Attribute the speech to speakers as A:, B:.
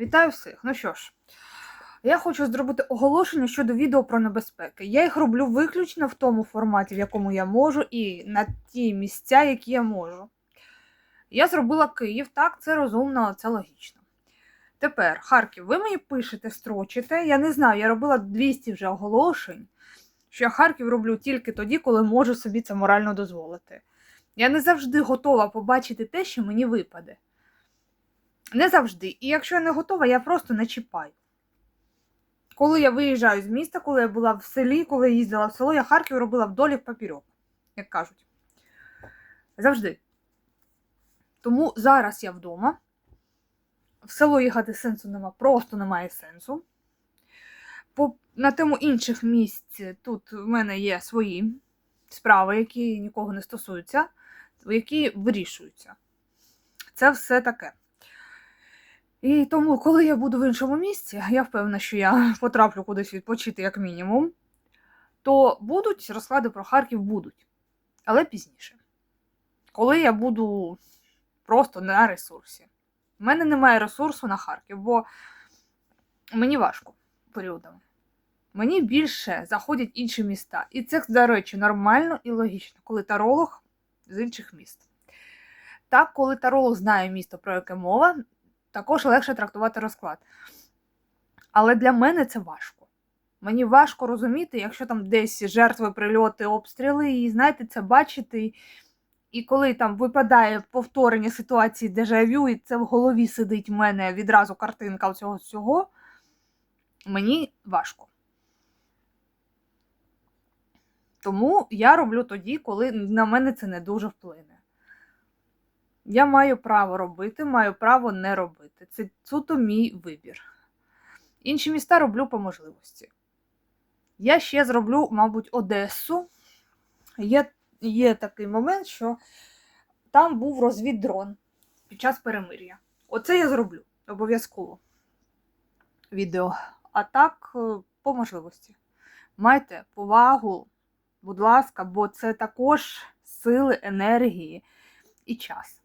A: Вітаю всіх! Ну що ж, я хочу зробити оголошення щодо відео про небезпеки. Я їх роблю виключно в тому форматі, в якому я можу, і на ті місця, які я можу. Я зробила Київ, так, це розумно, це логічно. Тепер, Харків, ви мені пишете, строчите. Я не знаю, я робила 200 вже оголошень, що я Харків роблю тільки тоді, коли можу собі це морально дозволити. Я не завжди готова побачити те, що мені випаде. Не завжди. І якщо я не готова, я просто не чіпаю. Коли я виїжджаю з міста, коли я була в селі, коли я їздила в село, я Харків робила вдолі в папірьок, як кажуть. Завжди. Тому зараз я вдома. В село їхати сенсу нема, просто немає сенсу. По, на тему інших місць тут в мене є свої справи, які нікого не стосуються, які вирішуються. Це все таке. І тому, коли я буду в іншому місці, я впевнена, що я потраплю кудись відпочити, як мінімум, то будуть розклади про Харків будуть, але пізніше. Коли я буду просто на ресурсі. У мене немає ресурсу на Харків, бо мені важко періодами. Мені більше заходять інші міста. І це, до речі, нормально і логічно, коли таролог з інших міст. Так, коли таролог знає місто, про яке мова, також легше трактувати розклад. Але для мене це важко. Мені важко розуміти, якщо там десь жертви, прильоти, обстріли, і знаєте, це бачити. І коли там випадає повторення ситуації дежавю, і це в голові сидить в мене відразу картинка цього всього, мені важко. Тому я роблю тоді, коли на мене це не дуже вплине. Я маю право робити, маю право не робити. Це суто мій вибір. Інші міста роблю по можливості. Я ще зроблю, мабуть, Одесу. Є, є такий момент, що там був розвіддрон під час перемир'я. Оце я зроблю обов'язково відео. А так, е, по можливості. Майте повагу, будь ласка, бо це також сили, енергії і час.